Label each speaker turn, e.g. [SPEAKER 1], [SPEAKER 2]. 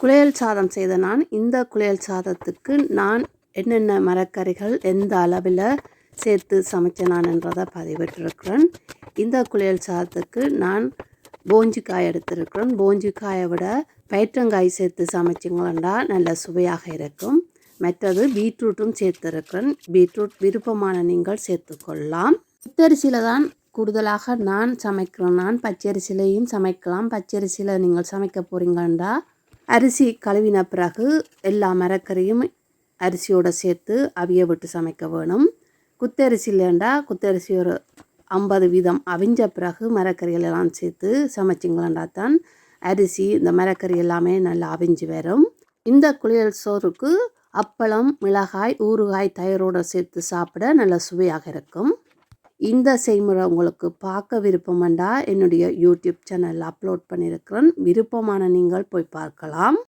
[SPEAKER 1] குளியல் சாதம் செய்த நான் இந்த குளியல் சாதத்துக்கு நான் என்னென்ன மரக்கறிகள் எந்த அளவில் சேர்த்து சமைச்சேன் நான் என்றதை பதிவிட்டிருக்கிறேன். இந்த குளியல் சாதத்துக்கு நான் போஞ்சிக்காய் எடுத்திருக்கிறேன். போஞ்சிக்காயை விட பயிற்றங்காய் சேர்த்து சமைச்சிங்களா நல்ல சுவையாக இருக்கும். மற்றது பீட்ரூட்டும் சேர்த்துருக்கிறேன். பீட்ரூட் விருப்பமான நீங்கள் சேர்த்துக்கொள்ளலாம். புத்தரிசியில் தான் கூடுதலாக நான் சமைக்கிறேன். நான் பச்சரிசிலையும் சமைக்கலாம். பச்சரிசியில் நீங்கள் சமைக்க போகிறீங்கண்டா அரிசி கழுவின பிறகு எல்லா மரக்கறியும் அரிசியோடு சேர்த்து அவிய விட்டு சமைக்க வேணும். குத்தரிசி இல்லைண்டா குத்தரிசி ஒரு ஐம்பது வீதம் அவிஞ்ச பிறகு மரக்கறிகள் எல்லாம் சேர்த்து சமைச்சிங்களாண்டா தான் அரிசி இந்த மரக்கறி எல்லாமே நல்லா அவிஞ்சு வரும். இந்த குளியல் சோறுக்கு அப்பளம் மிளகாய் ஊறுகாய் தயிரோடு சேர்த்து சாப்பிட நல்ல சுவையாக இருக்கும். இந்த செய்முறை உங்களுக்கு பார்க்க விருப்பமண்டா என்னுடைய யூடியூப் சேனலில் அப்லோட் பண்ணியிருக்கிறேன். விருப்பமான நீங்கள் போய் பார்க்கலாம்.